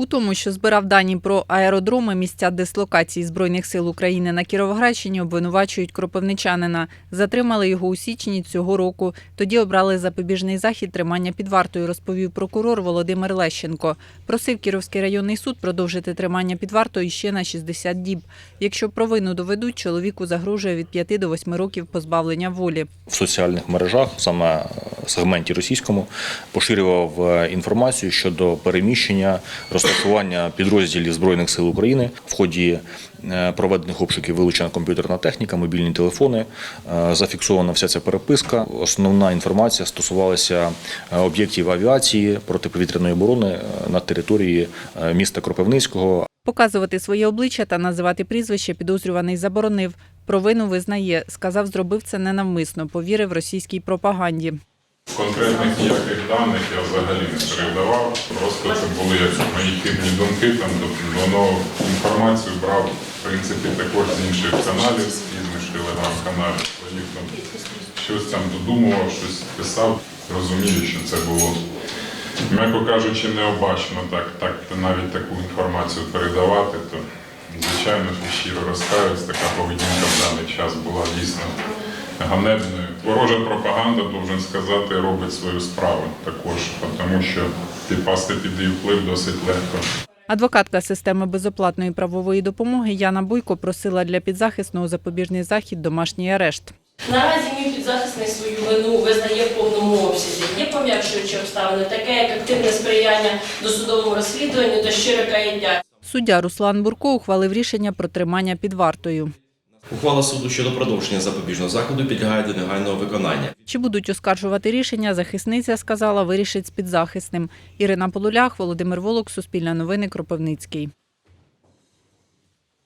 У тому, що збирав дані про аеродроми, місця дислокації Збройних сил України на Кіровоградщині, обвинувачують кропивничанина. Затримали його у січні цього року. Тоді обрали запобіжний захід тримання під вартою, розповів прокурор Володимир Лещенко. Просив Кіровський районний суд продовжити тримання під вартою ще на 60 діб. Якщо провину доведуть, чоловіку загрожує від 5 до 8 років позбавлення волі. в соціальних мережах, саме сегменті російському, поширював е, інформацію щодо переміщення, розташування підрозділів Збройних сил України в ході е, проведених обшуків вилучена комп'ютерна техніка, мобільні телефони. е, Зафіксована вся ця переписка. Основна інформація стосувалася об'єктів авіації протиповітряної оборони на території міста Кропивницького, Показувати своє обличчя та називати прізвище підозрюваний заборонив. Провину визнає. Сказав, зробив це ненавмисно, повірив російській пропаганді. Конкретних ніяких даних я взагалі не передавав. Просто це були як мої хибні думки. Там воно інформацію брав в принципі також з інших каналів, з різних телеграм-каналів. Своїх там щось там додумував, щось писав. Розумію, що це було, м'яко кажучи, необачно так, так навіть таку інформацію передавати. То звичайно щиро розкаюсь, така поведінка в даний час була дійсно ганебною. Ворожа пропаганда, должен сказати, робить свою справу також, тому що підпасти під її вплив досить легко. Адвокатка системи безоплатної правової допомоги Яна Буйко просила для підзахисного запобіжний захід домашній арешт. Наразі мій підзахисний свою вину визнає в повному обсязі. Є пом'якшуючі обставини, таке як активне сприяння досудовому розслідуванню та щире каяття. Суддя Руслан Бурко ухвалив рішення про тримання під вартою. Ухвала суду щодо продовження запобіжного заходу підлягає до негайного виконання. Чи будуть оскаржувати рішення, захисниця сказала, вирішить з підзахисним. Ірина Полулях, Володимир Волок, Суспільне новини, Кропивницький.